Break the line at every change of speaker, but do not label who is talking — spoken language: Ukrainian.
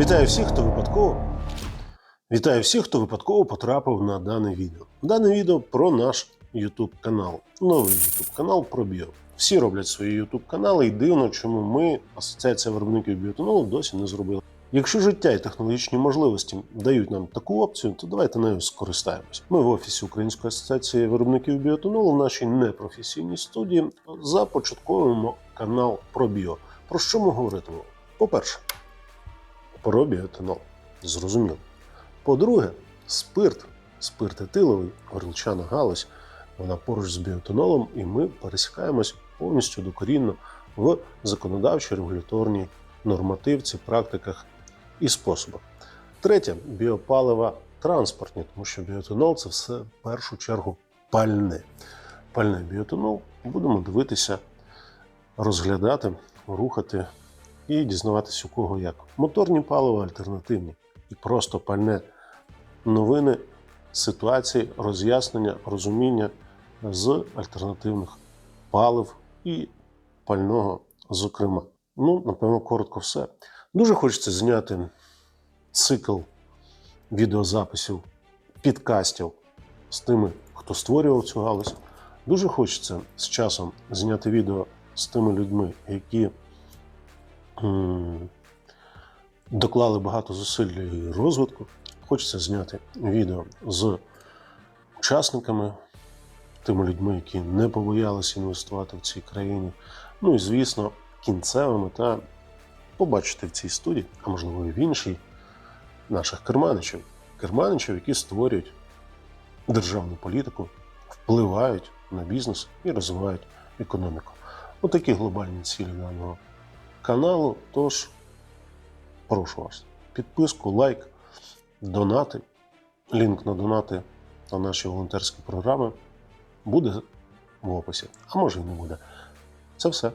Вітаю всіх, хто випадково. Вітаю всіх, хто випадково потрапив на дане відео. Дане відео про наш YouTube канал. Новий YouTube канал про біо. Всі роблять свої YouTube канали, і дивно, чому ми, Асоціація виробників біотонолу, досі не зробили. Якщо життя і технологічні можливості дають нам таку опцію, то давайте нею скористаємось. Ми в офісі Української асоціації виробників біотонолу в нашій непрофесійній студії започатковуємо канал про біо. Про що ми говоритимемо? По-перше, про біоетанол. Зрозуміло. По-друге, спирт, спирт етиловий, горілчана галузь, вона поруч з біотонолом, і ми пересікаємось повністю докорінно в законодавчій регуляторній нормативці, практиках і способах. Третє біопалива транспортні, тому що біотонол це все в першу чергу пальне. Пальне біотонол будемо дивитися, розглядати, рухати і дізнаватися, у кого як. Моторні палива альтернативні і просто пальне новини, ситуації, роз'яснення, розуміння з альтернативних палив і пального, зокрема. Ну, напевно, коротко все. Дуже хочеться зняти цикл відеозаписів, підкастів з тими, хто створював цю галузь. Дуже хочеться з часом зняти відео з тими людьми, які доклали багато зусиль її розвитку. Хочеться зняти відео з учасниками, тими людьми, які не побоялися інвестувати в цій країні. Ну і, звісно, кінцева мета побачити в цій студії, а можливо і в іншій, наших керманичів. Керманичів, які створюють державну політику, впливають на бізнес і розвивають економіку. Отакі глобальні цілі даного каналу. Тож прошу вас, підписку, лайк, донати. Лінк на донати на наші волонтерські програми буде в описі, а може і не буде. Це все.